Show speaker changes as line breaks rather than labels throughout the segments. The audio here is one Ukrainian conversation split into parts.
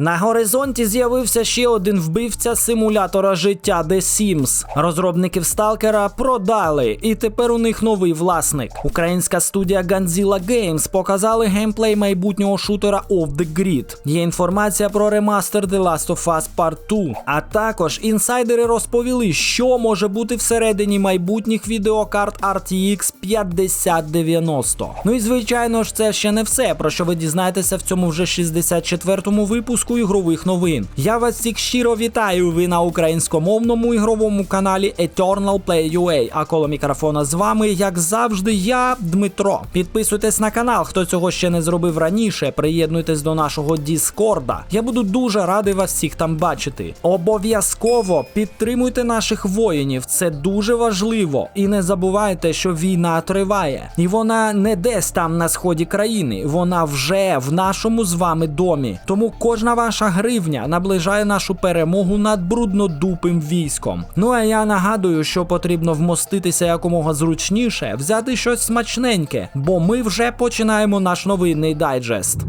На горизонті з'явився ще один вбивця симулятора життя The Sims. Розробників сталкера продали, і тепер у них новий власник. Українська студія Godzilla Games показали геймплей майбутнього шутера Off the Grid. Є інформація про ремастер The Last of Us Part 2. А також інсайдери розповіли, що може бути всередині майбутніх відеокарт RTX 5090. Ну і звичайно ж, це ще не все, про що ви дізнаєтеся в цьому вже 64-му випуску ігрових новин. Я вас всіх щиро вітаю. Ви на українськомовному ігровому каналі Eternal Play UA. А коло мікрофона з вами, як завжди, я Дмитро. Підписуйтесь на канал, хто цього ще не зробив раніше. Приєднуйтесь до нашого Діскорда. Я буду дуже радий вас всіх там бачити. Обов'язково підтримуйте наших воїнів, це дуже важливо. І не забувайте, що війна триває, і вона не десь там на сході країни, вона вже в нашому з вами домі. Тому кожна ваша гривня наближає нашу перемогу над бруднодупим військом. Ну а я нагадую, що потрібно вмоститися якомога зручніше, взяти щось смачненьке, бо ми вже починаємо наш новинний дайджест.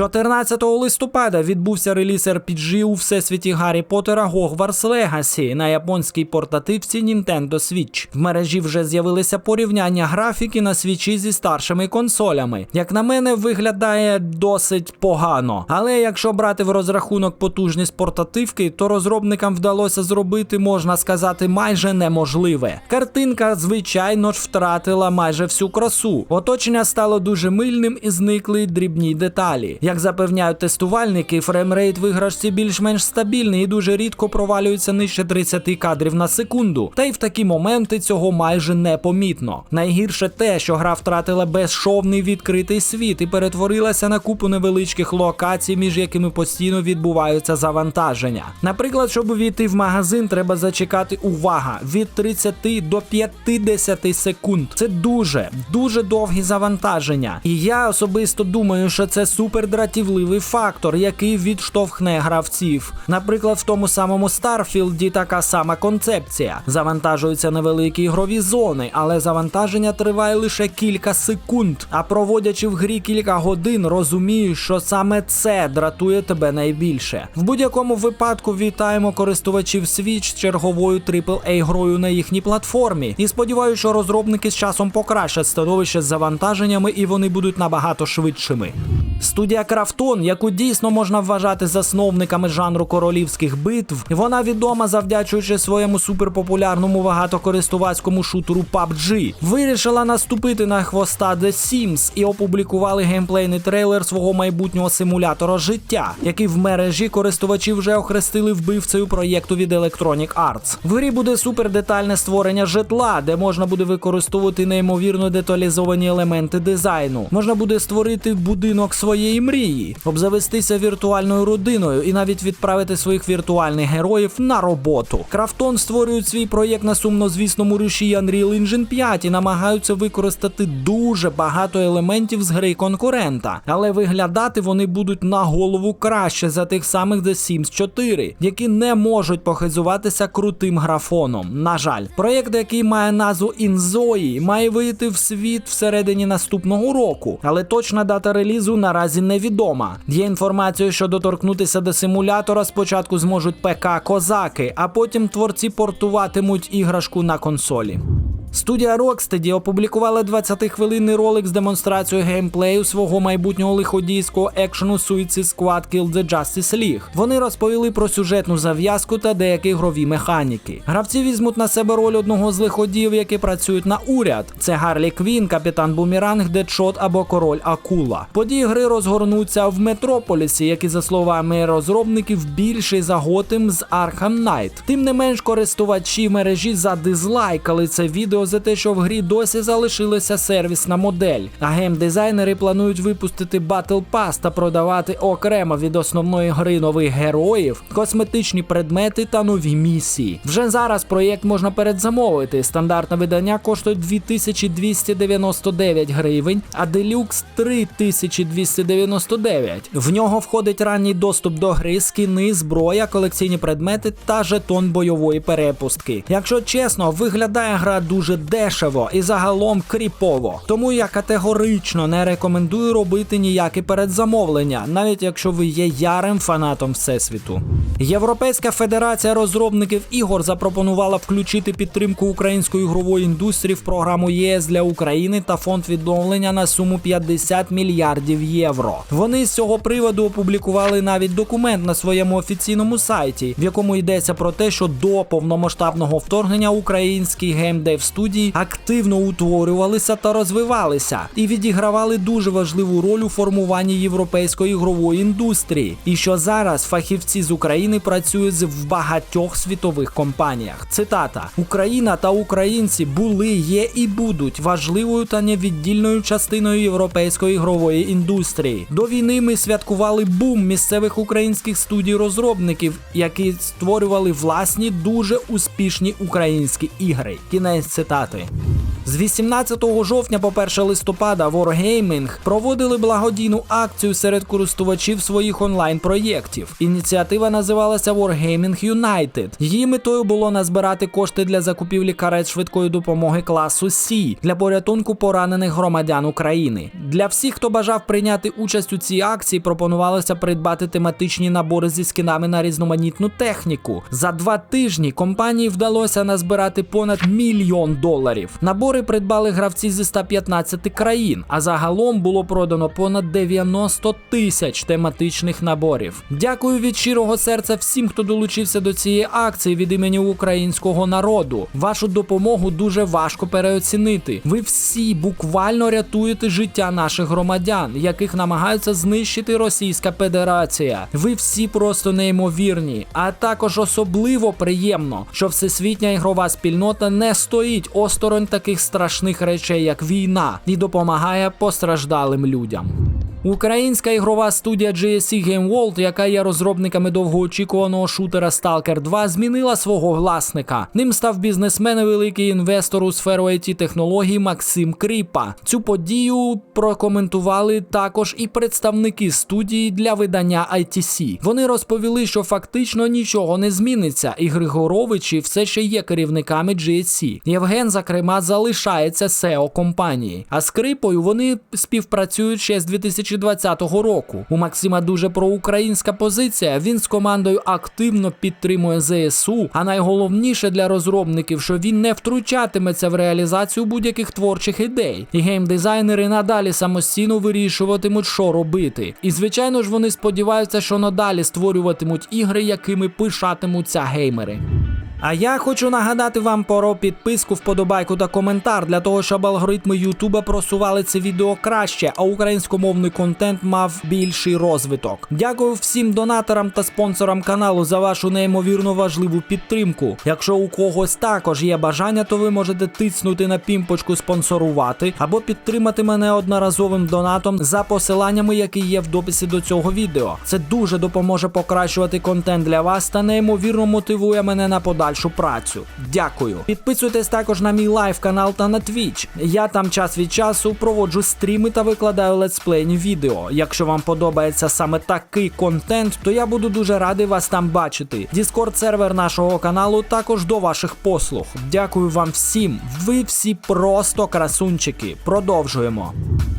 14 листопада відбувся реліз RPG у всесвіті Гаррі Поттера Hogwarts Legacy на японській портативці Nintendo Switch. В мережі вже з'явилися порівняння графіки на свічі зі старшими консолями. Як на мене, виглядає досить погано. Але якщо брати в розрахунок потужність портативки, то розробникам вдалося зробити, можна сказати, майже неможливе. Картинка, звичайно ж, втратила майже всю красу. Оточення стало дуже мильним і зникли дрібні деталі. Як запевняють тестувальники, фреймрейт в іграшці більш-менш стабільний і дуже рідко провалюється нижче 30 кадрів на секунду. Та й в такі моменти цього майже непомітно. Найгірше те, що гра втратила безшовний відкритий світ і перетворилася на купу невеличких локацій, між якими постійно відбуваються завантаження. Наприклад, щоб увійти в магазин, треба зачекати увага від 30 до 50 секунд. Це дуже дуже довгі завантаження. І я особисто думаю, що це супер дратівливий фактор, який відштовхне гравців. Наприклад, в тому самому Старфілді така сама концепція. Завантажуються невеликі ігрові зони, але завантаження триває лише кілька секунд. А проводячи в грі кілька годин, розумієш, що саме це дратує тебе найбільше. В будь-якому випадку вітаємо користувачів Switch з черговою aaa грою на їхній платформі. І сподіваюся, що розробники з часом покращать становище з завантаженнями і вони будуть набагато швидшими. Студія Крафтон, яку дійсно можна вважати засновниками жанру королівських битв, вона відома завдячуючи своєму суперпопулярному багатокористувацькому шутеру PUBG, вирішила наступити на хвоста The Sims і опублікували геймплейний трейлер свого майбутнього симулятора життя, який в мережі користувачі вже охрестили вбивцею проєкту від Electronic Arts. В грі буде супердетальне створення житла, де можна буде використовувати неймовірно деталізовані елементи дизайну. Можна буде створити будинок своєї мрії, обзавестися віртуальною родиною і навіть відправити своїх віртуальних героїв на роботу. Крафтон створюють свій проєкт на сумнозвісному руші Unreal Engine 5 і намагаються використати дуже багато елементів з гри конкурента, але виглядати вони будуть на голову краще за тих самих The Sims 4, які не можуть похизуватися крутим графоном. На жаль, проєкт, який має назву Інзої, має вийти в світ всередині наступного року, але точна дата релізу наразі невідома. Є інформація, що доторкнутися до симулятора спочатку зможуть ПК козаки, а потім творці портуватимуть іграшку на консолі. Студія Rocksteady опублікувала 20-хвилинний ролик з демонстрацією геймплею свого майбутнього лиходійського екшену Suicide Squad Kill the Justice League. Вони розповіли про сюжетну зав'язку та деякі грові механіки. Гравці візьмуть на себе роль одного з лиходіїв, які працюють на уряд. Це Гарлі Квін, капітан Буміранг, Дедшот або Король Акула. Події гри розгорнуться в Метрополісі, які, за словами розробників, більший за Готем з Arkham Knight. Тим не менш, користувачі мережі задизлайкали це відео за те, що в грі досі залишилася сервісна модель. А геймдизайнери планують випустити Battle Pass та продавати окремо від основної гри нових героїв, косметичні предмети та нові місії. Вже зараз проєкт можна передзамовити. Стандартне видання коштує 2299 гривень, а делюкс 3299. В нього входить ранній доступ до гри, скіни, зброя, колекційні предмети та жетон бойової перепустки. Якщо чесно, виглядає гра дуже дуже дешево і загалом кріпово. Тому я категорично не рекомендую робити ніякі передзамовлення, навіть якщо ви є ярим фанатом всесвіту. Європейська федерація розробників ігор запропонувала включити підтримку української ігрової індустрії в програму ЄС для України та фонд відновлення на суму 50 мільярдів євро. Вони з цього приводу опублікували навіть документ на своєму офіційному сайті, в якому йдеться про те, що до повномасштабного вторгнення українські геймдев студії активно утворювалися та розвивалися і відігравали дуже важливу роль у формуванні європейської ігрової індустрії. І що зараз фахівці з України працюють в багатьох світових компаніях. Цитата: Україна та українці були, є і будуть важливою та невіддільною частиною європейської ігрової індустрії. До війни ми святкували бум місцевих українських студій розробників, які створювали власні дуже успішні українські ігри. Кінець цитати. ascoltate. З 18 жовтня по 1 листопада Wargaming проводили благодійну акцію серед користувачів своїх онлайн-проєктів. Ініціатива називалася Wargaming United. Її метою було назбирати кошти для закупівлі карет швидкої допомоги класу C для порятунку поранених громадян України. Для всіх, хто бажав прийняти участь у цій акції, пропонувалося придбати тематичні набори зі скінами на різноманітну техніку. За два тижні компанії вдалося назбирати понад мільйон доларів. Набори придбали гравці зі 115 країн, а загалом було продано понад 90 тисяч тематичних наборів. Дякую від щирого серця всім, хто долучився до цієї акції від імені українського народу. Вашу допомогу дуже важко переоцінити. Ви всі буквально рятуєте життя наших громадян, яких намагаються знищити Російська Федерація. Ви всі просто неймовірні. А також особливо приємно, що всесвітня ігрова спільнота не стоїть осторонь таких страшних речей, як війна, і допомагає постраждалим людям. Українська ігрова студія GSC Game World, яка є розробниками довгоочікуваного шутера Stalker 2, змінила свого власника. Ним став бізнесмен і великий інвестор у сферу it технологій Максим Кріпа. Цю подію прокоментували також і представники студії для видання ITC. Вони розповіли, що фактично нічого не зміниться, і Григоровичі все ще є керівниками GSC. Євген, зокрема, залишається SEO компанії. А з Крипою вони співпрацюють ще з 2000 2020 року. У Максима дуже проукраїнська позиція. Він з командою активно підтримує ЗСУ. А найголовніше для розробників, що він не втручатиметься в реалізацію будь-яких творчих ідей. І геймдизайнери надалі самостійно вирішуватимуть, що робити. І звичайно ж вони сподіваються, що надалі створюватимуть ігри, якими пишатимуться геймери. А я хочу нагадати вам про підписку, вподобайку та коментар для того, щоб алгоритми Ютуба просували це відео краще, а українськомовний контент мав більший розвиток. Дякую всім донаторам та спонсорам каналу за вашу неймовірно важливу підтримку. Якщо у когось також є бажання, то ви можете тиснути на пімпочку спонсорувати або підтримати мене одноразовим донатом за посиланнями, які є в дописі до цього відео. Це дуже допоможе покращувати контент для вас та неймовірно мотивує мене на подальше подальшу працю. Дякую. Підписуйтесь також на мій лайв канал та на Twitch. Я там час від часу проводжу стріми та викладаю летсплейні відео. Якщо вам подобається саме такий контент, то я буду дуже радий вас там бачити. Діскорд сервер нашого каналу також до ваших послуг. Дякую вам всім. Ви всі просто красунчики. Продовжуємо.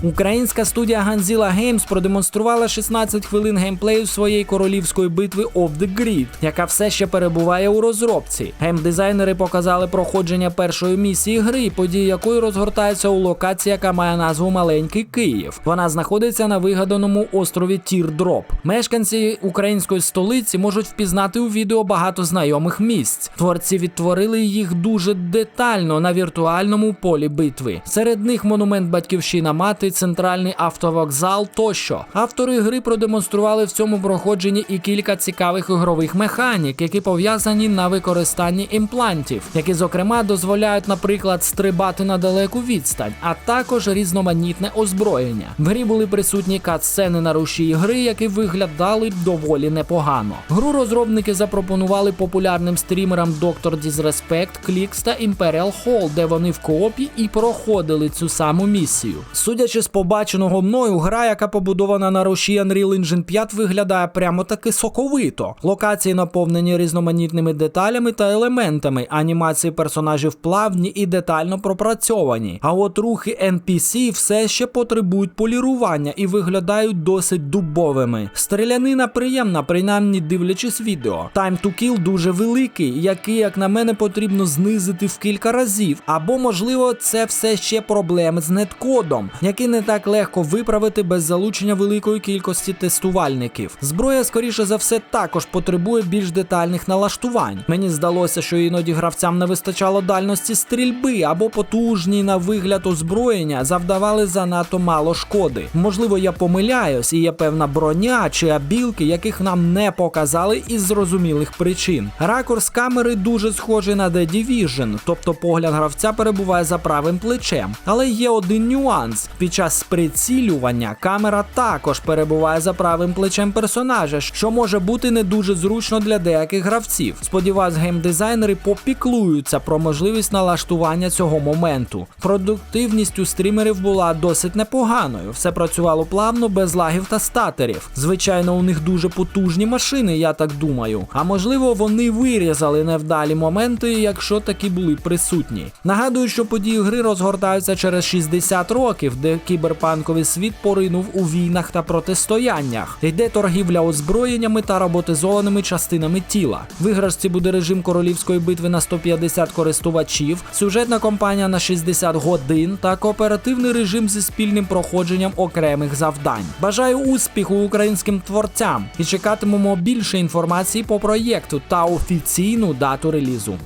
Українська студія Ganzilla Games продемонструвала 16 хвилин геймплею своєї королівської битви Off the Grid, яка все ще перебуває у розробці місці. Геймдизайнери показали проходження першої місії гри, події якої розгортаються у локації, яка має назву Маленький Київ. Вона знаходиться на вигаданому острові Тірдроп. Мешканці української столиці можуть впізнати у відео багато знайомих місць. Творці відтворили їх дуже детально на віртуальному полі битви. Серед них монумент Батьківщина Мати, центральний автовокзал тощо. Автори гри продемонстрували в цьому проходженні і кілька цікавих ігрових механік, які пов'язані на використанні використанні імплантів, які, зокрема, дозволяють, наприклад, стрибати на далеку відстань, а також різноманітне озброєння. В грі були присутні кат-сцени на рушії гри, які виглядали доволі непогано. Гру розробники запропонували популярним стрімерам Dr. Disrespect, Clicks та Imperial Hall, де вони в коопі і проходили цю саму місію. Судячи з побаченого мною, гра, яка побудована на руші Unreal Engine 5, виглядає прямо таки соковито. Локації наповнені різноманітними деталями та елементами. Анімації персонажів плавні і детально пропрацьовані. А от рухи NPC все ще потребують полірування і виглядають досить дубовими. Стрілянина приємна, принаймні дивлячись відео. Time to kill дуже великий, який, як на мене, потрібно знизити в кілька разів. Або, можливо, це все ще проблеми з неткодом, який не так легко виправити без залучення великої кількості тестувальників. Зброя, скоріше за все, також потребує більш детальних налаштувань. Мені здалося, що іноді гравцям не вистачало дальності стрільби або потужні на вигляд озброєння завдавали занадто мало шкоди. Можливо, я помиляюсь, і є певна броня чи абілки, яких нам не показали із зрозумілих причин. Ракурс камери дуже схожий на The Division, тобто погляд гравця перебуває за правим плечем. Але є один нюанс: під час прицілювання камера також перебуває за правим плечем персонажа, що може бути не дуже зручно для деяких гравців. Сподіваюсь, геймдизайнери попіклуються про можливість налаштування цього моменту. Продуктивність у стрімерів була досить непоганою. Все працювало плавно, без лагів та статерів. Звичайно, у них дуже потужні машини, я так думаю. А можливо, вони вирізали невдалі моменти, якщо такі були присутні. Нагадую, що події гри розгортаються через 60 років, де кіберпанковий світ поринув у війнах та протистояннях. Йде торгівля озброєннями та роботизованими частинами тіла. В іграшці буде режим королівської битви на 150 користувачів, сюжетна кампанія на 60 годин та кооперативний режим зі спільним проходженням окремих завдань. Бажаю успіху українським творцям і чекатимемо більше інформації по проєкту та офіційну дату релізу.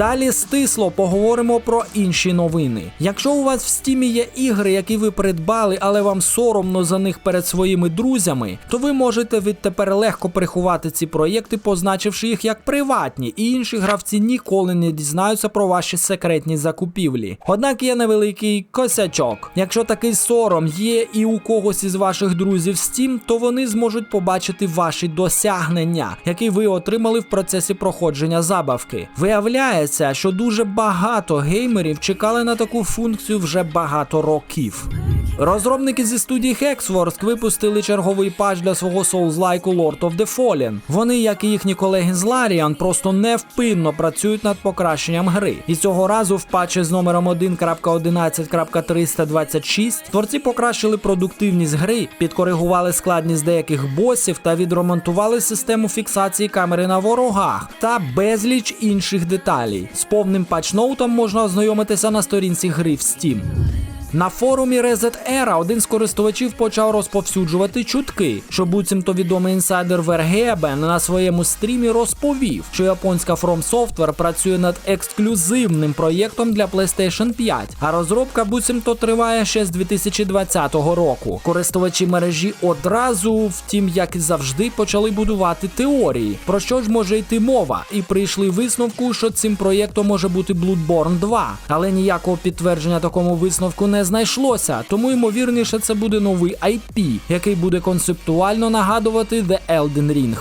Далі стисло поговоримо про інші новини. Якщо у вас в стімі є ігри, які ви придбали, але вам соромно за них перед своїми друзями, то ви можете відтепер легко приховати ці проєкти, позначивши їх як приватні, і інші гравці ніколи не дізнаються про ваші секретні закупівлі. Однак є невеликий косячок. Якщо такий сором є і у когось із ваших друзів Steam, то вони зможуть побачити ваші досягнення, які ви отримали в процесі проходження забавки. Виявляється, що дуже багато геймерів чекали на таку функцію вже багато років. Розробники зі студії Hexworks випустили черговий патч для свого Souls-like Lord of the Fallen. Вони, як і їхні колеги з Larian, просто невпинно працюють над покращенням гри. І цього разу в патчі з номером 1.11.326 творці покращили продуктивність гри, підкоригували складність деяких босів та відремонтували систему фіксації камери на ворогах та безліч інших деталей. З повним патчноутом можна ознайомитися на сторінці гри в Steam. На форумі Reset Era один з користувачів почав розповсюджувати чутки, що буцімто відомий інсайдер Вергебен на своєму стрімі розповів, що японська From Software працює над ексклюзивним проєктом для PlayStation 5, а розробка буцімто триває ще з 2020 року. Користувачі мережі одразу, втім, як і завжди, почали будувати теорії, про що ж може йти мова, і прийшли висновку, що цим проєктом може бути Bloodborne 2, але ніякого підтвердження такому висновку не знайшлося, тому ймовірніше це буде новий IP, який буде концептуально нагадувати The Elden Ring.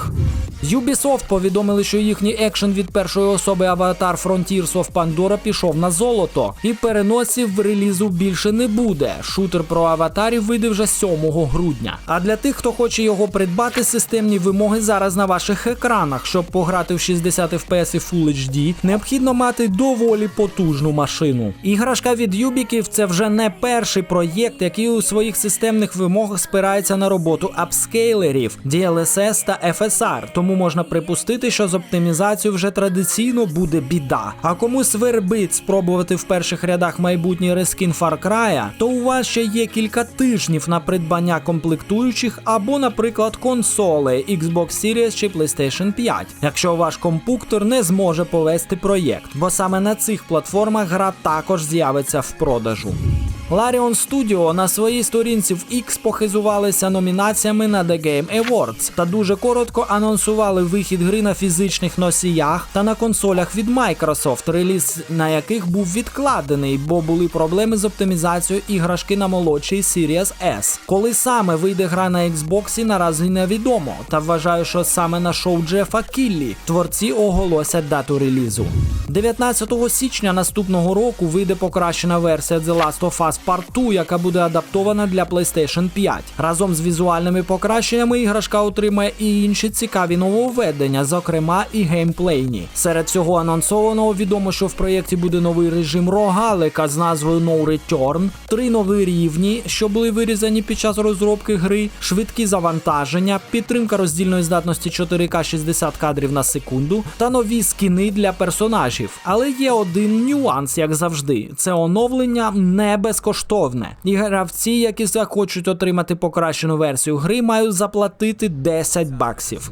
Ubisoft повідомили, що їхній екшен від першої особи Avatar Frontiers of Pandora пішов на золото, і переносів в релізу більше не буде. Шутер про аватарів вийде вже 7 грудня. А для тих, хто хоче його придбати, системні вимоги зараз на ваших екранах. Щоб пограти в 60 FPS і Full HD, необхідно мати доволі потужну машину. Іграшка від Юбіків це вже не перший проєкт, який у своїх системних вимогах спирається на роботу апскейлерів, DLSS та FSR. Тому можна припустити, що з оптимізацією вже традиційно буде біда. А кому свербить спробувати в перших рядах майбутній рескін Far Cry, то у вас ще є кілька тижнів на придбання комплектуючих або, наприклад, консоли Xbox Series чи PlayStation 5, якщо ваш компуктор не зможе повести проєкт, бо саме на цих платформах гра також з'явиться в продажу. Larion Studio на своїй сторінці в X похизувалися номінаціями на The Game Awards та дуже коротко анонсували вихід гри на фізичних носіях та на консолях від Microsoft, реліз на яких був відкладений, бо були проблеми з оптимізацією іграшки на молодшій Series S. Коли саме вийде гра на Xbox, наразі невідомо. Та вважаю, що саме на шоу Джефа Кіллі творці оголосять дату релізу. 19 січня наступного року вийде покращена версія The Last of Us 2, яка буде адаптована для PlayStation 5. Разом з візуальними покращеннями іграшка отримає і інші цікаві нововведення, зокрема і геймплейні. Серед всього анонсованого відомо, що в проєкті буде новий режим рогалика з назвою No Return, три нові рівні, що були вирізані під час розробки гри, швидкі завантаження, підтримка роздільної здатності 4К 60 кадрів на секунду та нові скіни для персонажів. Але є один нюанс, як завжди: це оновлення не безкоштовне. І гравці, які захочуть отримати покращену версію гри, мають заплатити 10 баксів.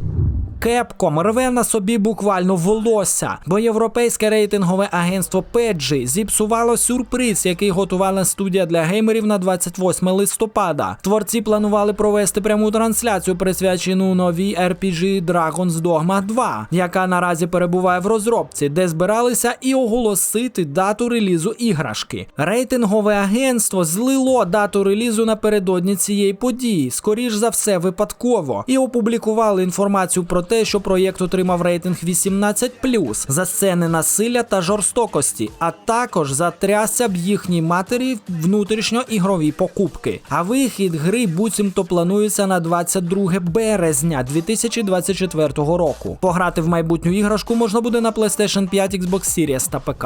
Кепком рве на собі буквально волосся, бо європейське рейтингове агентство PEGI зіпсувало сюрприз, який готувала студія для геймерів на 28 листопада. Творці планували провести пряму трансляцію, присвячену новій RPG Dragon's Dogma 2, яка наразі перебуває в розробці, де збиралися і оголосити дату релізу іграшки. Рейтингове агентство злило дату релізу напередодні цієї події, скоріш за все, випадково, і опублікували інформацію про те, що проєкт отримав рейтинг 18+, за сцени насилля та жорстокості, а також затрясся б їхній матері внутрішньоігрові покупки. А вихід гри буцімто планується на 22 березня 2024 року. Пограти в майбутню іграшку можна буде на PlayStation 5, Xbox Series та ПК.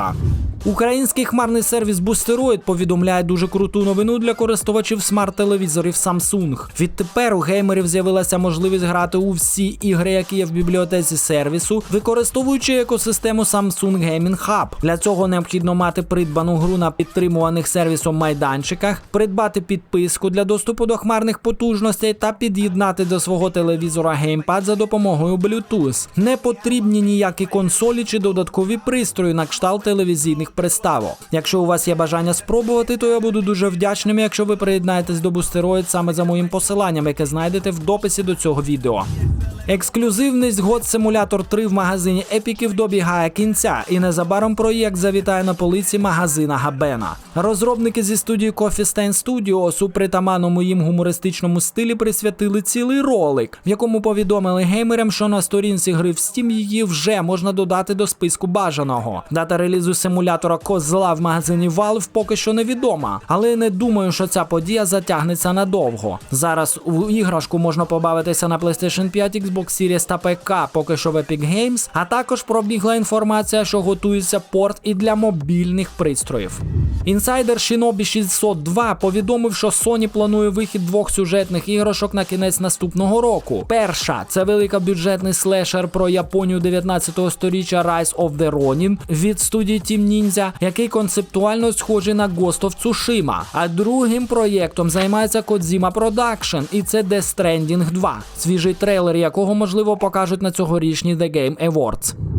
Український хмарний сервіс Boosteroid повідомляє дуже круту новину для користувачів смарт-телевізорів Samsung. Відтепер у геймерів з'явилася можливість грати у всі ігри, які є в бібліотеці сервісу, використовуючи екосистему Samsung Gaming Hub. Для цього необхідно мати придбану гру на підтримуваних сервісом майданчиках, придбати підписку для доступу до хмарних потужностей та під'єднати до свого телевізора геймпад за допомогою Bluetooth. Не потрібні ніякі консолі чи додаткові пристрої на кшталт телевізійних приставок. Якщо у вас є бажання спробувати, то я буду дуже вдячним, якщо ви приєднаєтесь до Boosteroid саме за моїм посиланням, яке знайдете в дописі до цього відео. Ексклюзивність God Simulator 3 в магазині епіків добігає кінця, і незабаром проєкт завітає на полиці магазина Габена. Розробники зі студії Coffee Stain Studios у притаманному їм гумористичному стилі присвятили цілий ролик, в якому повідомили геймерам, що на сторінці гри в Steam її вже можна додати до списку бажаного. Дата релізу симулятора козла в магазині Valve поки що невідома, але не думаю, що ця подія затягнеться надовго. Зараз у іграшку можна побавитися на PlayStation 5, Xbox Series та ПК, поки що в Epic Games, а також пробігла інформація, що готується порт і для мобільних пристроїв. Інсайдер Shinobi 602 повідомив, що Sony планує вихід двох сюжетних іграшок на кінець наступного року. Перша це великобюджетний слешер про Японію 19 століття Rise of the Ronin від студії Team Ninja, який концептуально схожий на Ghost of Tsushima. А другим проєктом займається Kojima Production, і це Death Stranding 2, свіжий трейлер якого можливо покажуть на цьогорічній The Game Awards.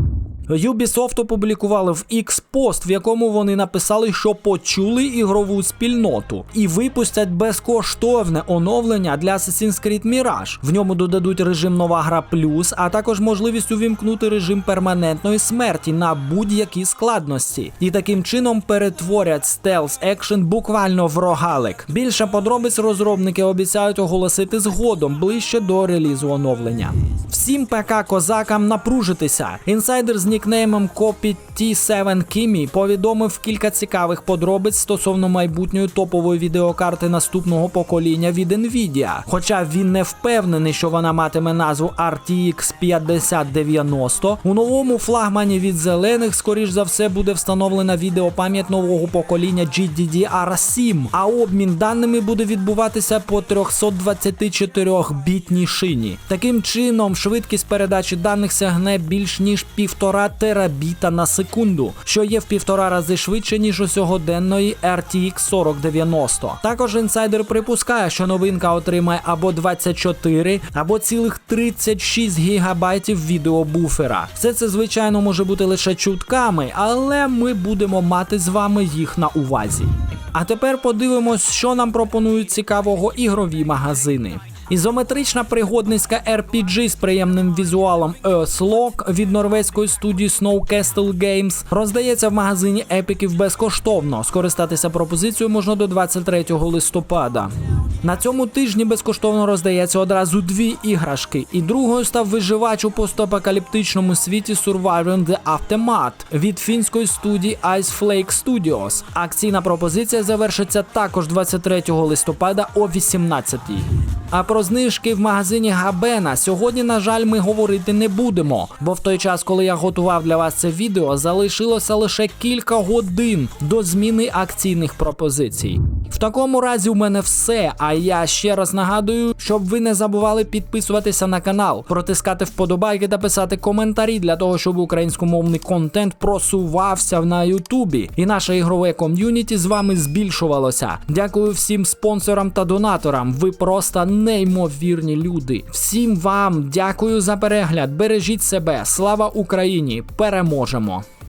Ubisoft опублікували в X пост, в якому вони написали, що почули ігрову спільноту і випустять безкоштовне оновлення для Assassin's Creed Mirage. В ньому додадуть режим нова гра плюс, а також можливість увімкнути режим перманентної смерті на будь-якій складності. І таким чином перетворять стелс екшен буквально в рогалик. Більше подробиць розробники обіцяють оголосити згодом ближче до релізу оновлення. Всім ПК козакам напружитися. Інсайдер з нікнеймом Copy T7 Kimi повідомив кілька цікавих подробиць стосовно майбутньої топової відеокарти наступного покоління від Nvidia. Хоча він не впевнений, що вона матиме назву RTX 5090, у новому флагмані від зелених, скоріш за все, буде встановлена відеопам'ять нового покоління GDDR7, а обмін даними буде відбуватися по 324-бітній шині. Таким чином, швидкість передачі даних сягне більш ніж півтора терабіта на секунду, що є в півтора рази швидше, ніж у сьогоденної RTX 4090. Також інсайдер припускає, що новинка отримає або 24, або цілих 36 гігабайтів відеобуфера. Все це, звичайно, може бути лише чутками, але ми будемо мати з вами їх на увазі. А тепер подивимось, що нам пропонують цікавого ігрові магазини. Ізометрична пригодницька RPG з приємним візуалом Earthlock від норвезької студії Snowcastle Games роздається в магазині епіків безкоштовно. Скористатися пропозицією можна до 23 листопада. На цьому тижні безкоштовно роздається одразу дві іграшки, і другою став виживач у постапокаліптичному світі Surviving the Aftermath від фінської студії Ice Flake Studios. Акційна пропозиція завершиться також 23 листопада о 18 А про знижки в магазині Габена сьогодні, на жаль, ми говорити не будемо, бо в той час, коли я готував для вас це відео, залишилося лише кілька годин до зміни акційних пропозицій. В такому разі у мене все. А я ще раз нагадую, щоб ви не забували підписуватися на канал, протискати вподобайки та писати коментарі для того, щоб українськомовний контент просувався на Ютубі, і наше ігрове ком'юніті з вами збільшувалося. Дякую всім спонсорам та донаторам. Ви просто неймовірні люди. Всім вам дякую за перегляд. Бережіть себе. Слава Україні! Переможемо!